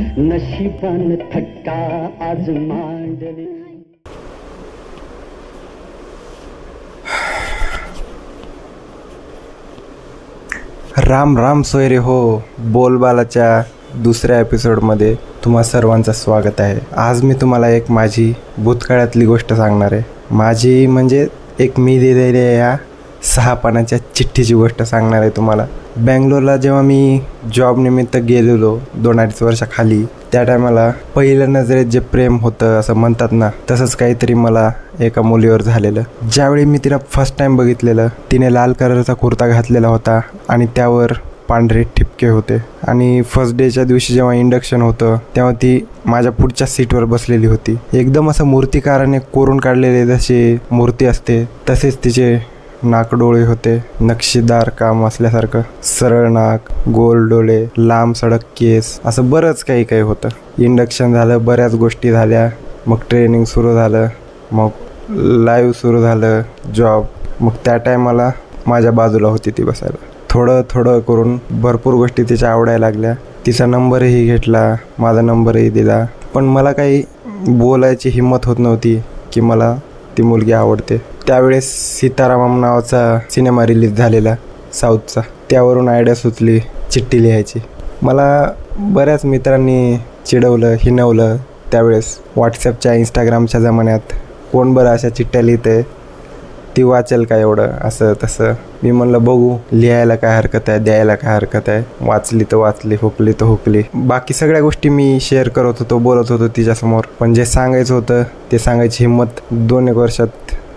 नशिबान थट्टा आज मांडले. राम राम सोयरे हो बोलबालाच्या दुसऱ्या एपिसोडमध्ये तुम्हा सर्वांचं स्वागत आहे. आज मी तुम्हाला एक माझी भूतकाळातली गोष्ट सांगणार आहे. माझी म्हणजे एक मी दिलेल्या या सहा पानाच्या चिठ्ठीची गोष्ट सांगणार आहे तुम्हाला. बँगलोरला जेव्हा मी जॉब निमित्त गेलेलो दोन अडीच वर्षाखाली त्या टायमाला पहिल्या नजरेत जे प्रेम होतं असं म्हणतात ना तसंच काहीतरी मला एका मुलीवर झालेलं. ज्यावेळी मी तिला फर्स्ट टाईम बघितलेलं तिने लाल कलरचा कुर्ता घातलेला होता आणि त्यावर पांढरे ठिपके होते. आणि फर्स्ट डेच्या दिवशी जेव्हा इंडक्शन होतं तेव्हा ती माझ्या पुढच्या सीटवर बसलेली होती. एकदम असं मूर्तिकाराने कोरून काढलेले जसे मूर्ती असते तसेच तिचे नाकडोळे होते नक्षीदार काम असल्यासारखं सरळ नाक गोल डोळे लांब सडक केस असं बरंच काही काही होतं. इंडक्शन झालं बऱ्याच गोष्टी झाल्या. मग ट्रेनिंग सुरू झालं. मग लाईव्ह सुरू झालं जॉब. मग त्या टायमाला माझ्या बाजूला होती ती बसायला. थोडं थोडं करून भरपूर गोष्टी तिच्या आवडायला लागल्या. तिचा नंबरही घेतला माझा नंबरही दिला. पण मला काही बोलायची हिंमत होत नव्हती की मला ती मुलगी आवडते. त्यावेळेस सीतारामम नावाचा सिनेमा रिलीज झालेला साऊथचा. त्यावरून आयडिया सुचली चिठ्ठी लिहायची. मला बऱ्याच मित्रांनी चिडवलं हिनवलं त्यावेळेस. व्हॉट्सअपच्या इंस्टाग्रामच्या जमान्यात कोण बरं अशा चिठ्ठ्या लिहिते ती वाचेल का एवढं? असं तसं. मी म्हणलं बघू लिहायला काय हरकत आहे द्यायला काय हरकत आहे. वाचली तर वाचली हुकली तर हुकली. बाकी सगळ्या गोष्टी मी शेअर करत होतो बोलत होतो तिच्यासमोर. पण जे सांगायचं होतं ते सांगायची हिंमत दोन एक वर्षात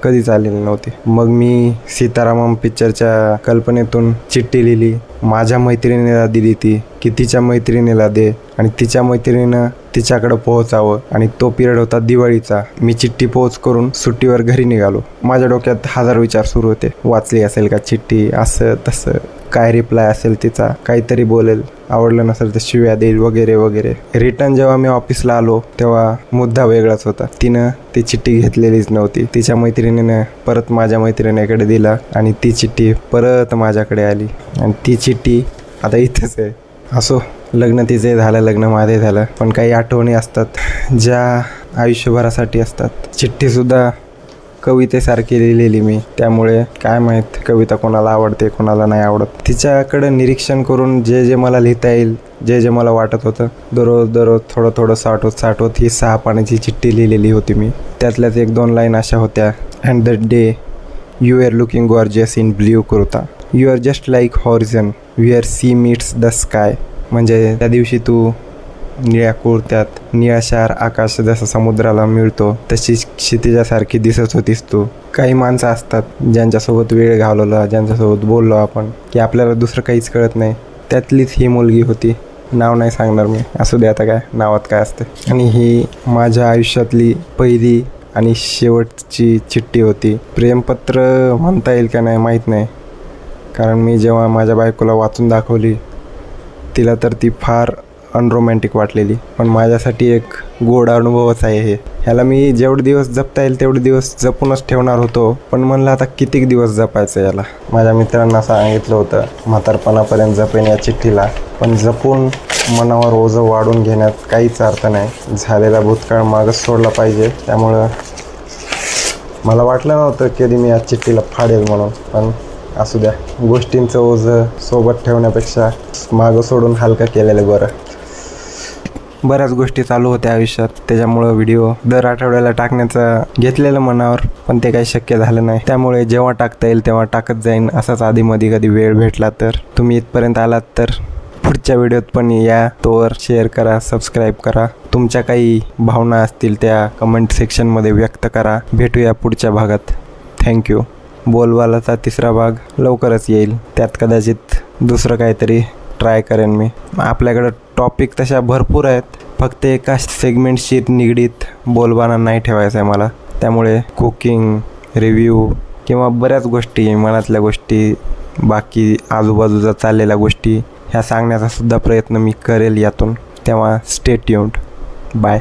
कधीच आलेली नव्हती. मग मी सीतारामम पिक्चरच्या कल्पनेतून चिठ्ठी लिहिली. माझ्या मैत्रिणीला दिली. ती की तिच्या मैत्रिणीला दे आणि तिच्या मैत्रिणीनं तिच्याकडं पोहोचावं आणि तो पिरियड होता दिवाळीचा. मी चिठ्ठी पोहोच करून सुट्टीवर घरी निघालो. माझ्या डोक्यात हजार विचार सुरू होते. वाचली असेल का चिठ्ठी? असं तसं. काय रिप्लाय असेल तिचा? काहीतरी बोलेल. आवडलं नसेल तर शिव्या देईल वगैरे वगैरे. रिटर्न जेव्हा मी ऑफिसला आलो तेव्हा मुद्दा वेगळाच होता. तिनं ती चिठ्ठी घेतलेलीच नव्हती. तिच्या मैत्रिणीनं परत माझ्या मैत्रिणीकडे दिला आणि ती चिठ्ठी परत माझ्याकडे आली. आणि ती चिठ्ठी आता इथंच आहे. असो लग्न तिचे झालं लग्न माझे झालं. पण काही आठवणी असतात ज्या आयुष्यभरासाठी असतात. चिठ्ठीसुद्धा कवितेसारखी लिहिलेली मी. त्यामुळे काय माहीत कविता कोणाला आवडते कोणाला नाही आवडत. तिच्याकडं निरीक्षण करून जे जे मला लिहिता येईल जे जे मला वाटत होतं दररोज दररोज थोडं थोडं साठवत साठवत ही सहा पाण्याची चिठ्ठी लिहिलेली होती मी. त्यातल्याच एक दोन लाईन अशा होत्या. And the day you are looking gorgeous in blue kurta. You are just like horizon we are sea meets the sky म्हणजे त्या दिवशी तू निळ्या कुर्त्यात निळाशार आकाश जसं समुद्राला मिळतो तशी क्षितिजासारखी दिसत होतीस तू. काही माणसं असतात ज्यांच्यासोबत वेळ घालवला ज्यांच्यासोबत बोललो आपण की आपल्याला दुसरं काहीच कळत नाही. त्यातलीच ही मुलगी होती. नाव नाही सांगणार मी. असू दे आता काय नावात काय असते. आणि ही माझ्या आयुष्यातली पहिली आणि शेवटची चिठ्ठी होती. प्रेमपत्र म्हणता येईल का नाही माहीत नाही. कारण मी जेव्हा माझ्या बायकोला वाचून दाखवली तिला तर ती फार अनरोमॅन्टिक वाटलेली. पण माझ्यासाठी एक गोड अनुभवच आहे हे. ह्याला मी जेवढे दिवस जपता येईल तेवढे दिवस जपूनच ठेवणार होतो. पण म्हणलं आता कितीक दिवस जपायचं याला? माझ्या मित्रांना सांगितलं होतं म्हातारपणापर्यंत जपेन या चिठ्ठीला. पण जपून मनावर ओझं वाढून घेण्यात काहीच अर्थ नाही. झालेला भूतकाळ मागच सोडला पाहिजे. त्यामुळं मला वाटलं नव्हतं कधी मी या चिठ्ठीला फाडेल म्हणून. पण असू द्या. गोष्टींचं ओझं सोबत ठेवण्यापेक्षा मागं सोडून हलकं केलेलं बरं. बऱ्याच गोष्टी चालू होत्या आयुष्यात. त्याच्यामुळं व्हिडिओ दर आठवड्याला टाकण्याचं घेतलेलं मनावर पण ते काही शक्य झालं नाही. त्यामुळे जेव्हा टाकता येईल तेव्हा टाकत जाईन असाच आधीमध्ये कधी वेळ भेटला तर. तुम्ही इथपर्यंत आलात तर पुढच्या व्हिडिओत पण या. तोवर शेअर करा सबस्क्राईब करा. तुमच्या काही भावना असतील त्या कमेंट सेक्शनमध्ये व्यक्त करा. भेटूया पुढच्या भागात. थँक्यू बोलवालाचा तिसरा भाग लवकरच येईल. त्यात कदाचित दुसरं काहीतरी ट्राय करेन मी. आपल्याकडं टॉपिक तशा भरपूर आहेत. फक्त एका सेगमेंटशी निगडीत बोलवाना नाही ठेवायचं आहे मला. त्यामुळे कुकिंग रिव्ह्यू किंवा बऱ्याच गोष्टी मनातल्या गोष्टी बाकी आजूबाजूचा चाललेल्या गोष्टी ह्या सांगण्याचा सुद्धा प्रयत्न मी करेल यातून. तेव्हा स्टेट युंट बाय